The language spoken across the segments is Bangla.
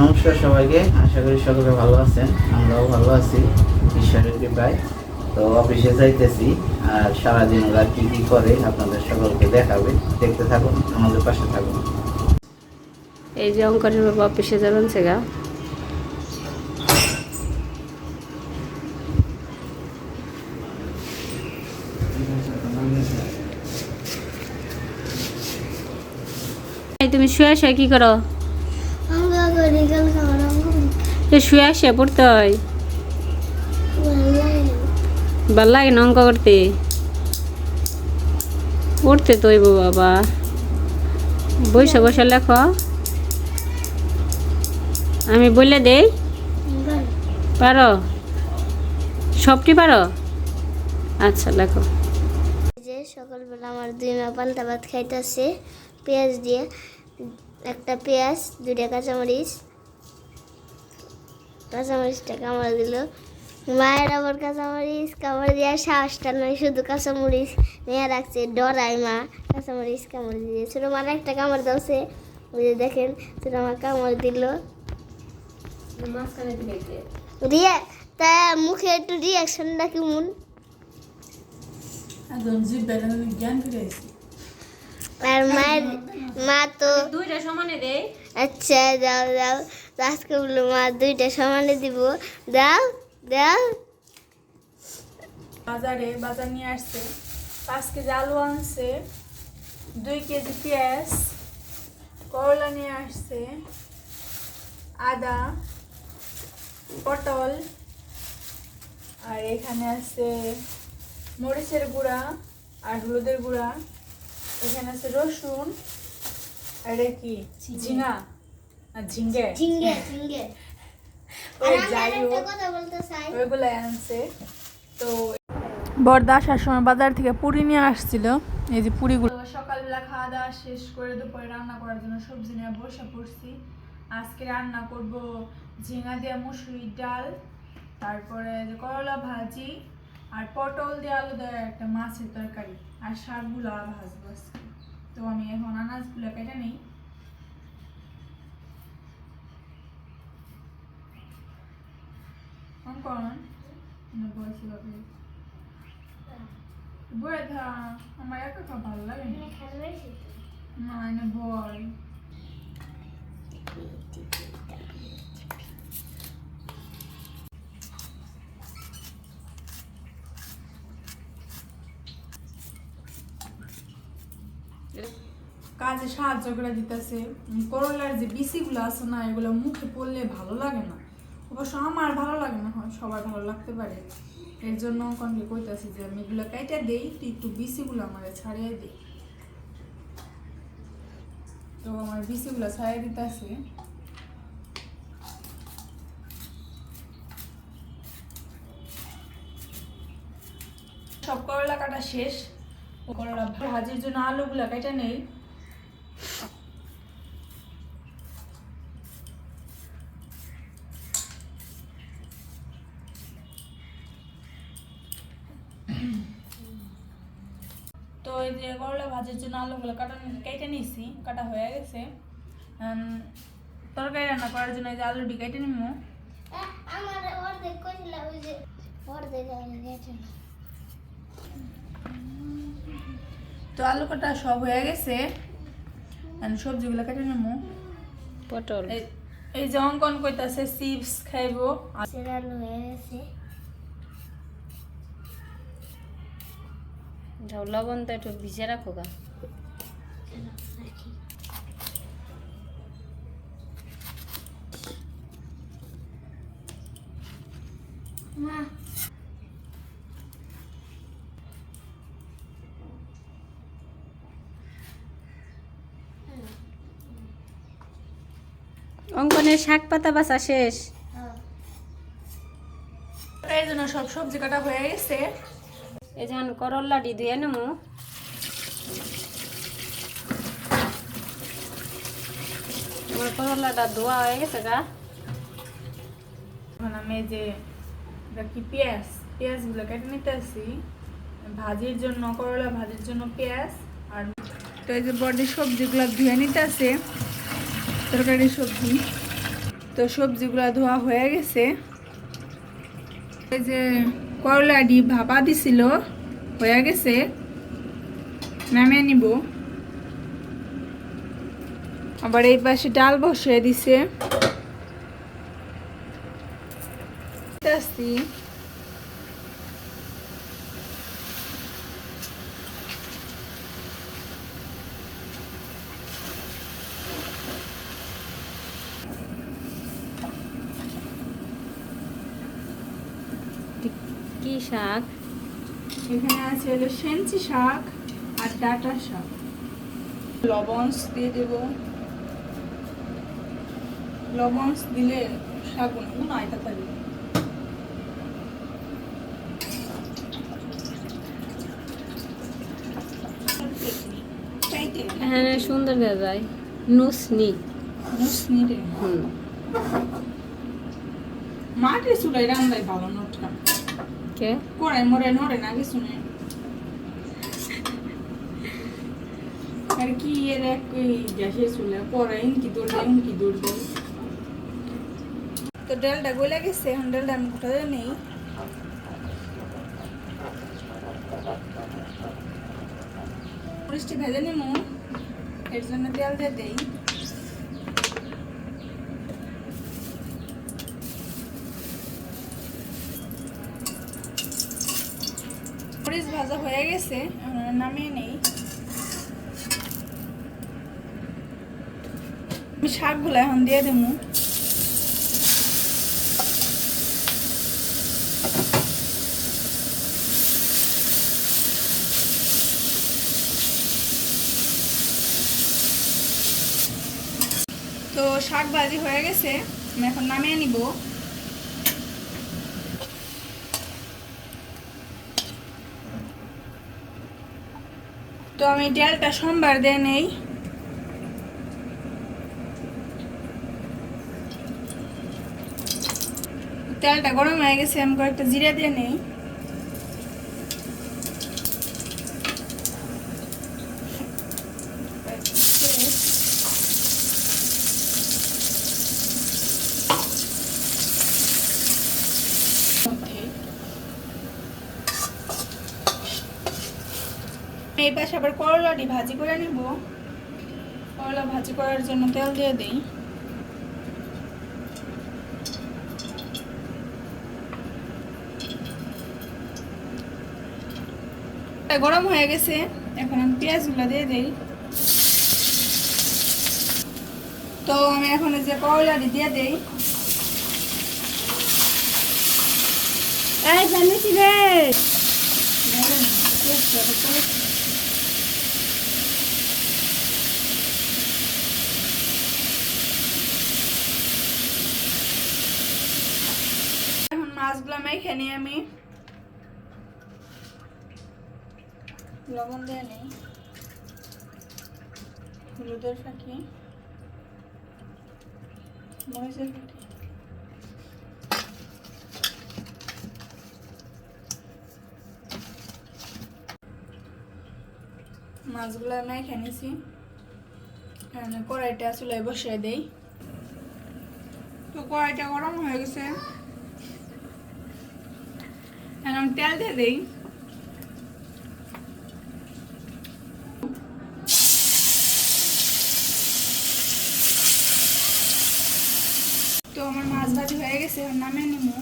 নমস্কার সবাইকে, আশা করি সকলে ভালো আছেন, আমরাও ভালো আছি, ঈশ্বরের কৃপায়। তো অফিসে যাইতেছি, আর সারাদিন ওরা কি কি করে আপনাদের সকলকে দেখাবে, দেখতে থাকুন, আমাদের পাশে থাকুন। এই যে অঙ্কনের বাবা অফিসে যাবেন সেগা তুমি শুয়ে শুয়ে কি করো অঙ্ক করি কাল খাবার অঙ্ক করি তো শুয়ে শুয়ে পড়তে হয়। ভালো লাগে না। অঙ্ক করতে। পড়তে তো হইব বাবা। বসে বসে লেখো। আমি বলে দেই। পারো? সবটি পারো? আচ্ছা লেখো। যে সকালবেলা আমার দুই মা পান্তা ভাত খাইতেছে, পেঁয়াজ দিয়ে। একটা পেঁয়াজ দুটা কাঁচামরিচ। কাঁচামরিচটা কামড় দিল। মায়ের আবার কাঁচামরিচ কামড় দিয়ে সাহসটা নয় শুধু কাঁচামরিচ নিয়ে রাখছে ডরাই মা। কাঁচামরিচ কামড় দিয়ে। ছোটো মার একটা কামড় দাওছে ওই যে দেখেন ছোটো মা কামড় দিল। রিয়া তা মুখে একটু রিয়াকশনটা কেমন জ্ঞান ফিরে এসেছি আর মায়ের মা তো দুইটা সমানে দেই। আচ্ছা দাও দাও। আজকে বলল মা দুইটা সমানে দিব। দাও দাও। বাজারে বাজার নিয়ে আসছে। পাঁচ কেজি আলু আনছে দুই কেজি পেঁয়াজ করলা নিয়ে আসছে আদা পটল আর এখানে আছে মরিচের গুঁড়া আর হলুদের গুঁড়া। এখানে আছে রসুন আর এটা কি? ঝিঙা। ঝিঙ্গে ঝিঙ্গে ঝিঙ্গে ওইগুলো আনছে। তো বরদা আসার সময় বাজার থেকে পুরি নিয়ে আসছিল। এই যে পুরিগুলো। সকালবেলা খাওয়া দাওয়া শেষ করে দুপুরে রান্না করার জন্য সবজি নিয়ে বসে পড়ছি। আজকে রান্না করব ঝিঙা দিয়ে মুসুরির ডাল তারপরে যে করলা ভাজি আর পটল দিয়ে আলু দেওয়া একটা মাছের তরকারি আর শাকগুলো ভাজবো আজকে। তো আমি এখন আনাজগুলো কেটে নিই। অঙ্কন না বয়সী বাবু বয়ে থা আমার একা একা ভালো লাগে না। না বল। কাজে সাহায্য করে দিতেছে। করলার যে বিসিগুলো আছে না, এগুলো মুখে পড়লে ভালো লাগে না। অবশ্য আমার ভালো লাগে না, হয় সবার ভালো লাগতে পারে। এর জন্য কনকে কইতাছি যে, আমি এগুলো কাইটা দেই তুই একটু বিসিগুলো আমার ছাড়িয়ে দিই। তো আমার বিসিগুলো ছাড়িয়ে দিতেছে। সব করলা কাটা শেষ। করলা ভাজির জন্য আলুগুলো কেটে নেই তো এই যে করলা ভাজির জন্য আলুগুলো কাটা কেটে নিয়েছি কাটা হয়ে গেছে। তরকারি রান্না করার জন্য এই যে আলুটি কেটে নিব আমার অর্ধেক ওই যে অর্ধেক আমি তো আলু কাটা সব হয়ে গেছে। সবজিগুলো কেটে নেব পটল। এই- এই যে অঙ্কন কইতাছে চিপস খাইবো। আর সেরালো হয়ে গেছে। যাও লবণ তো একটু ভিজে রাখো গা। মা অঙ্কনের শাক পাতা বাসা শেষ। এই জন্য সব সবজি কাটা হয়ে গেছে। এই যেমন করল্লাটি ধুয়ে নেব। হয়ে গেছে আমি যে কি পেঁয়াজ? কেটে ভাজির জন্য, করলা ভাজির জন্য পেঁয়াজ আর তো এই যে বডি সবজিগুলো ধুয়ে নিতে তরকারি সবজি। তো সবজিগুলো ধোয়া হয়ে গেছে। এই যে করলা ডি ভাপা দিছিল, হয়ে গেছে। নামিয়ে নিব। আবার এই পাশে ডাল বসিয়ে দিছে। আসছি কি শাক? এখানে আছে হলো সেঞ্চি শাক আর ডাটা শাক। লবণ দিয়ে দেব। লবণ দিলে শাকগুলো আয়তা থাকবে এখানে সুন্দর দেখা যায়। নুসনি রে। হুম। মাটির চুলাই রান্নাই ভালো নোটটা। কে? কড়াই মরে নরে না কিছু নেই। আর কি এর এক ওই গ্যাসের চুলা কড়াই ইনকি দৌড় দেয় ইনকি দৌড় দেয় তো ডালটা গলে গেছে, এখন ডালটা আমি কোথাও নেই। মরিচটি ভেজে নিমু, এর জন্য তেল দিয়ে দেই। মরিচ ভাজা হয়ে গেছে নামিয়ে নেই। আমি শাকগুলো এখন দিয়ে দেবো তো শাক ভাজি হয়ে গেছে, আমি এখন নামিয়ে নিব। তো আমি ডালটা সোমবার দিয়ে নেই। তেলটা গরম হয়ে গেছে, আমি কয়েকটা জিরা দিয়ে নেই। এই পাশে আবার করলাটি ভাজি করে নিব। করলা ভাজি করার জন্য তেল দিয়ে দিই। গরম হয়ে গেছে এখন আমি পেঁয়াজগুলো দিয়ে দিই। তো আমি এখন যে করলাটি দিয়ে দিই। এই জানিস রে এখন মাছগুলো মেখে নিই আমি। লবণ দিয়ে নিই। হলুদের ফাঁকি। মরিচের ফাঁকি। মাছগুলো নিছি। এখানে কড়াইটা চুলায় বসিয়ে দেই। তো কড়াইটা গরম হয়ে গেছে এখন তেল দিয়ে দিই তো আমার মাছ ভাজি হয়ে গেছে এখন নামিয়ে নিবো।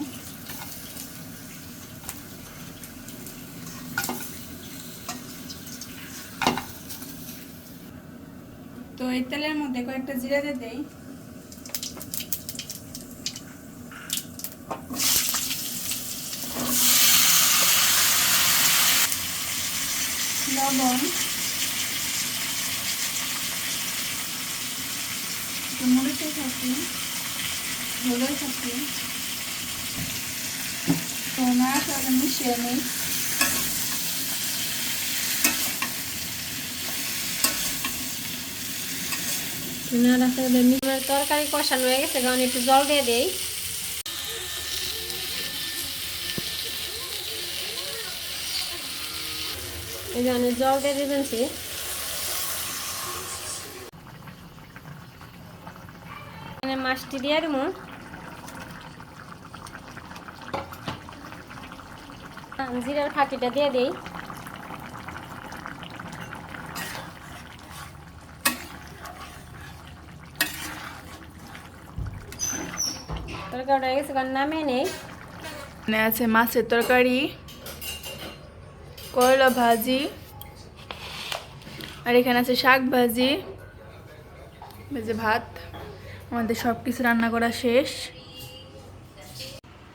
তো এই তেলের মধ্যে কয়েকটা জিরা দিয়ে দেই লবণ একটু মরিচের থাকি হলুদ থাকি তো মিশিয়ে না রাখতে আমার তরকারি কষানো হয়ে গেছে, কারণ একটু জল দিয়ে দেই। জন্য জল দিয়ে দিবেন এখানে এখানে মাছটি দিয়ে দেবো। জিরার ফাঁকিটা দিয়ে দিই। তরকারিটা গেছে নামে নেই। এখানে আছে মাছের তরকারি, করলা ভাজি, আর এখানে আছে শাক ভাজি ভাত। আমাদের সব কিছু রান্না করা শেষ।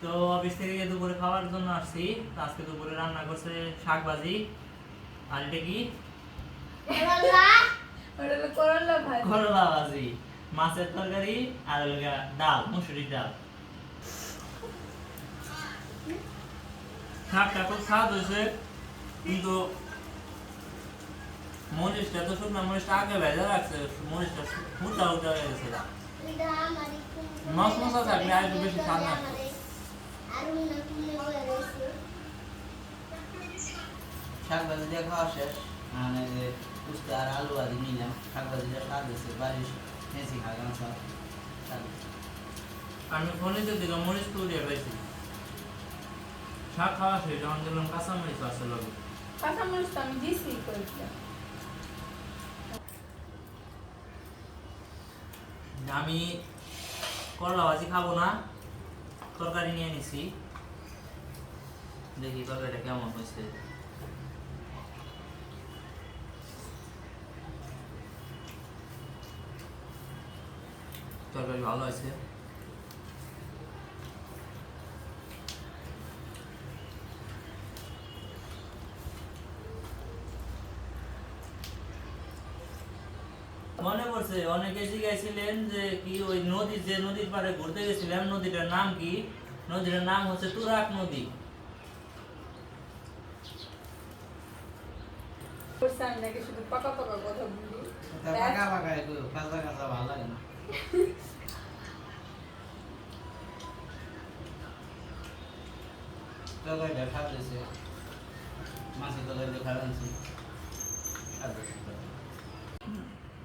তো অফিস থেকে দুপুরে খাওয়ার জন্য আসছি। আজকে দুপুরে রান্না করছে শাক ভাজি আর এটা কি করলা ভাজি। মাছের তরকারি আর ডাল মুসুরির ডাল। শাকটা খুব স্বাদ হয়েছে কিন্তু মরিচটা তো শুকনো মরিচটা আগে ভেজা রাখছে মরিচটা ফুটা উঠা হয়ে গেছে মশ মশা থাকলে আর একটু বেশি স্বাদ লাগতো শাক দিয়ে খাওয়া শেষ। মানে যে উস্তে আর আলু ভাজি নিলাম। শাক স্বাদ হয়েছে বাড়ির মেসি খাগান সব আমি ফোনে তো দিলাম মরিচ তুলিয়ে পাইছি শাক খাওয়া শেষ যখন দিলাম কাঁচা মরিচ আছে লগে। কাঁচামরিচ তো আমি দিছি কয়েকটা আমি করলা ভাজি খাব না। তরকারি নিয়ে নিছি দেখি তরকারিটা কেমন হয়েছে। তরকারি ভালো আছে মনে পড়ছে, অনেকে জিজ্ঞাসিলেন যে কি ওই নদী, যে নদীর পাড়ে ঘুরতে গেছিলাম, নদীটার নাম কি? নদীটার নাম হচ্ছে তুরাক নদী। মাছের তরকারিটা খারাপ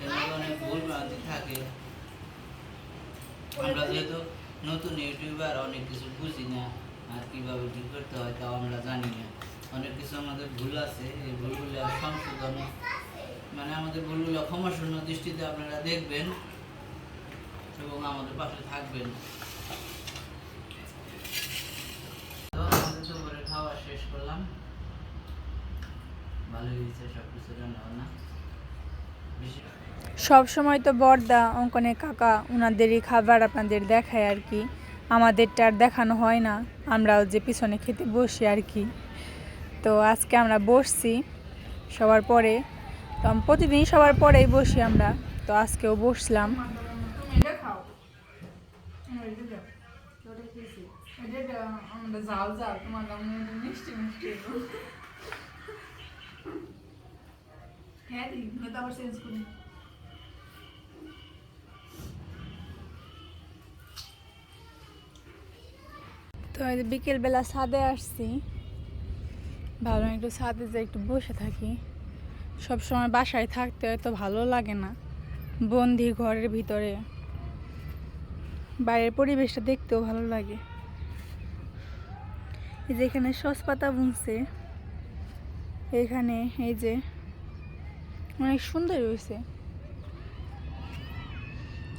মধ্যে অনেক ভুল থাকে। আমরা যেহেতু নতুন ইউটিউবার, অনেক কিছু বুঝি না আর কীভাবে কি করতে হয় তাও আমরা জানি না। অনেক কিছু আমাদের ভুল আছে, এই ভুলগুলো সংশোধন মানে আমাদের ভুলগুলো ক্ষমাশূন্য দৃষ্টিতে আপনারা দেখবেন এবং আমাদের পাশে থাকবেন। আমাদের দুপুরে খাওয়া শেষ করলাম। ভালোই হয়েছে সব কিছু রান্না বান্না বেশি সব সময় তো বর্দা, অঙ্কনের কাকা ওনাদেরই খাবার আপনাদের দেখায় আর কি। আমাদেরটা আর দেখানো হয় না, আমরাও যে পিছনে খেতে বসি আর কি। তো আজকে আমরা বসছি সবার পরে। তো প্রতিদিন সবার পরেই বসি আমরা। তো আজকেও বসলাম। তো এই যে বিকেলবেলা ছাদে আসছি। ভাবলাম একটু ছাদে যে একটু বসে থাকি। সব সময় বাসায় থাকতে হয়তো ভালো লাগে না। বন্দি ঘরের ভিতরে। বাইরের পরিবেশটা দেখতেও ভালো লাগে। এই যে এখানে সস পাতা বুনছে। এখানে এই যে অনেক সুন্দর হয়েছে।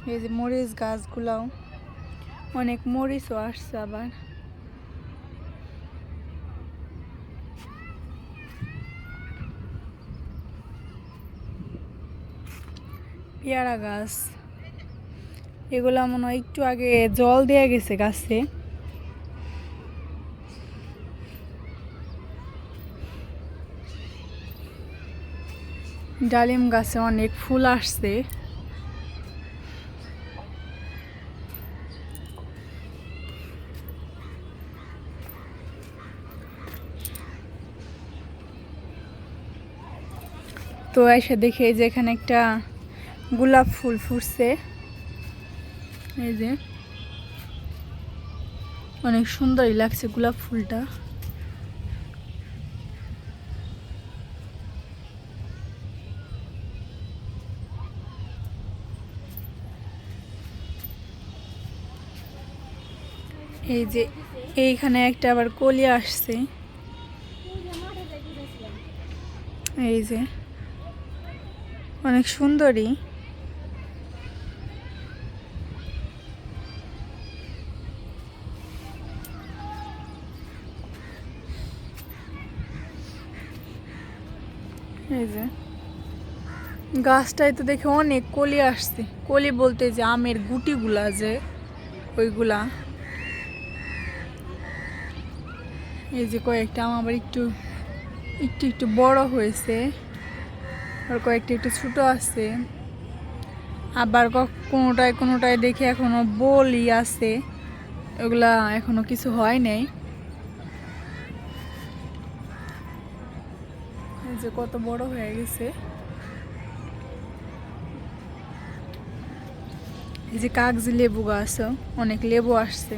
এই যে মরিচ গাছগুলাও। অনেক মরিচও আসছে আবার। পেয়ারা গাছ। এগুলা মনে হয় একটু আগে জল দেয়া গেছে গাছে। ডালিম গাছে অনেক ফুল আসছে। তো এসে দেখে যে এখানে একটা গোলাপ ফুল ফুটছে। এই যে। অনেক সুন্দরই লাগছে গোলাপ ফুলটা। এই যে, এইখানে একটা আবার কলি আসছে। এই যে। অনেক সুন্দরী এই যে। গাছটায় তো দেখে অনেক কলি আসছে। কলি বলতে যে আমের গুটিগুলা যে, ওইগুলা। এই যে কয়েকটা আম আবার একটু একটু একটু বড় হয়েছে। আর কয়েকটা একটু ছোট আছে। আবার কোনোটায় কোনোটায় দেখি এখনও বলি আছে। ওগুলা এখনও কিছু হয় নাই। যে কত বড় হয়ে গেছে। এই যে কাগজি লেবু গাছ, অনেক লেবু আসছে।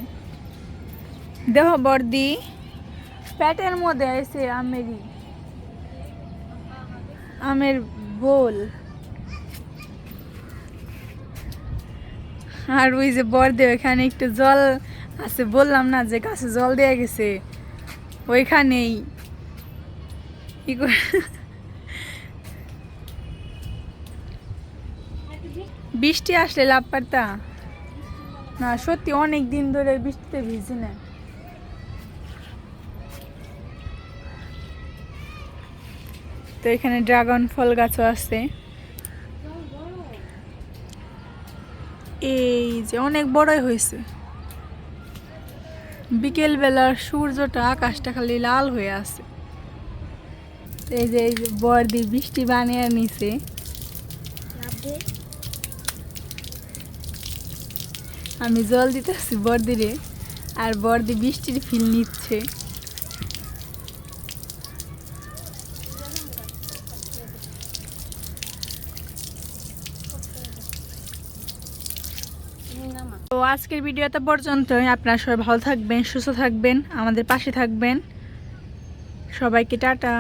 দেহ বর্দি প্যাটের মধ্যে আছে আমেরই আমের বোল। আর ওই যে বর্দে, ওইখানে একটু জল আছে, বললাম না যে গাছে জল দেয়া গেছে। ওইখানেই বৃষ্টি আসলে লাভ পারতা না, সত্যি অনেক দিন ধরে বৃষ্টিতে ভিজি না। তো এখানে ড্রাগন ফল গাছও আছে। এই যে অনেক বড়ই হয়েছে। বিকেল বেলার সূর্যটা আকাশটা খালি লাল হয়ে আছে। এই যে এই বর্দি বৃষ্টি বানিয়ে নিছে। আমি জল দিতেছি বর্দিরে আর বর্দি বৃষ্টির ফিল নিচ্ছে। তো আজকের ভিডিওটা পর্যন্তই। আপনারা সবাই ভালো থাকবেন সুস্থ থাকবেন আমাদের পাশে থাকবেন। সবাইকে টাটা।